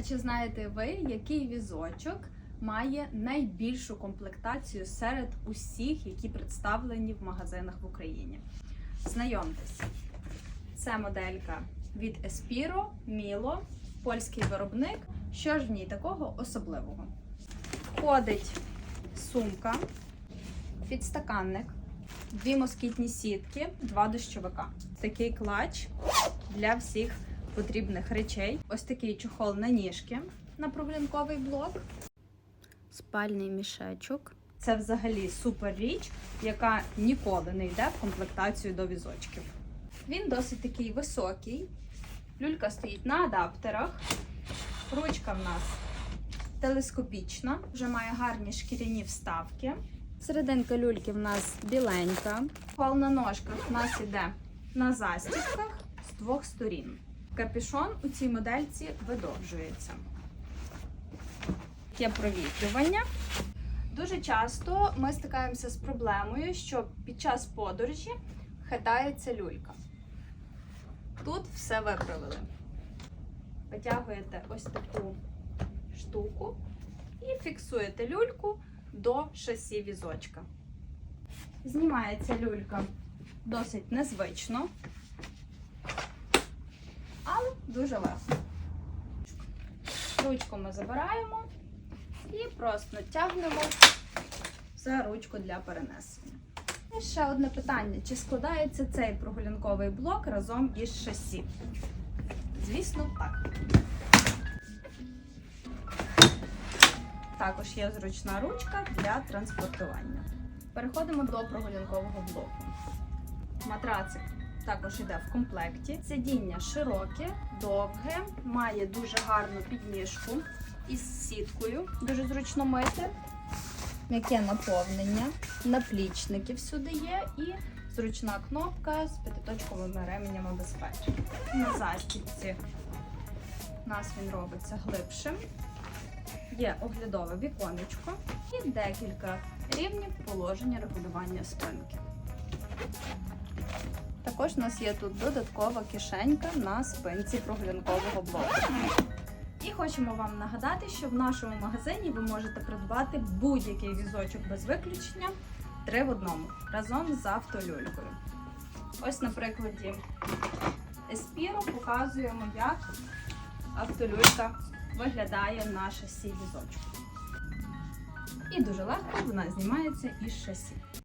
А чи знаєте ви, який візочок має найбільшу комплектацію серед усіх, які представлені в магазинах в Україні? Знайомтесь, це моделька від Espiro Milo, польський виробник. Що ж в ній такого особливого? Входить сумка, підстаканник, дві москітні сітки, два дощовика. Такий клач для всіх потрібних речей. Ось такий чохол на ніжки на прогулянковий блок. Спальний мішечок. Це взагалі супер річ, яка ніколи не йде в комплектацію до візочків. Він досить такий високий. Люлька стоїть на адаптерах. Ручка в нас телескопічна, вже має гарні шкіряні вставки. Серединка люльки в нас біленька. Пал на ножках в нас іде на застібках з двох сторін. Капюшон у цій модельці видовжується. Є провітрювання. Дуже часто ми стикаємося з проблемою, що під час подорожі хитається люлька. Тут все виправили. Витягуєте ось таку штуку і фіксуєте люльку до шасі візочка. Знімається люлька досить незвично, але дуже легко. Ручку ми забираємо і просто тягнемо за ручку для перенесення. І ще одне питання: чи складається цей прогулянковий блок разом із шасі? Звісно, так. Також є зручна ручка для транспортування. Переходимо до прогулянкового блоку. Матрацик також йде в комплекті. Сидіння широке, довге, має дуже гарну підніжку із сіткою, дуже зручно мити. М'яке наповнення, наплічники всюди є і зручна кнопка з п'ятиточковими ременями безпеки. На застібці у нас він робиться глибшим. Є оглядове віконечко і декілька рівнів положення регулювання спинки. Також у нас є тут додаткова кишенька на спинці прогулянкового блоку. І хочемо вам нагадати, що в нашому магазині ви можете придбати будь-який візочок без виключення три в одному разом з автолюлькою. Ось на прикладі Espiro показуємо, як автолюлька виглядає на шасі візочку. І дуже легко вона знімається із шасі.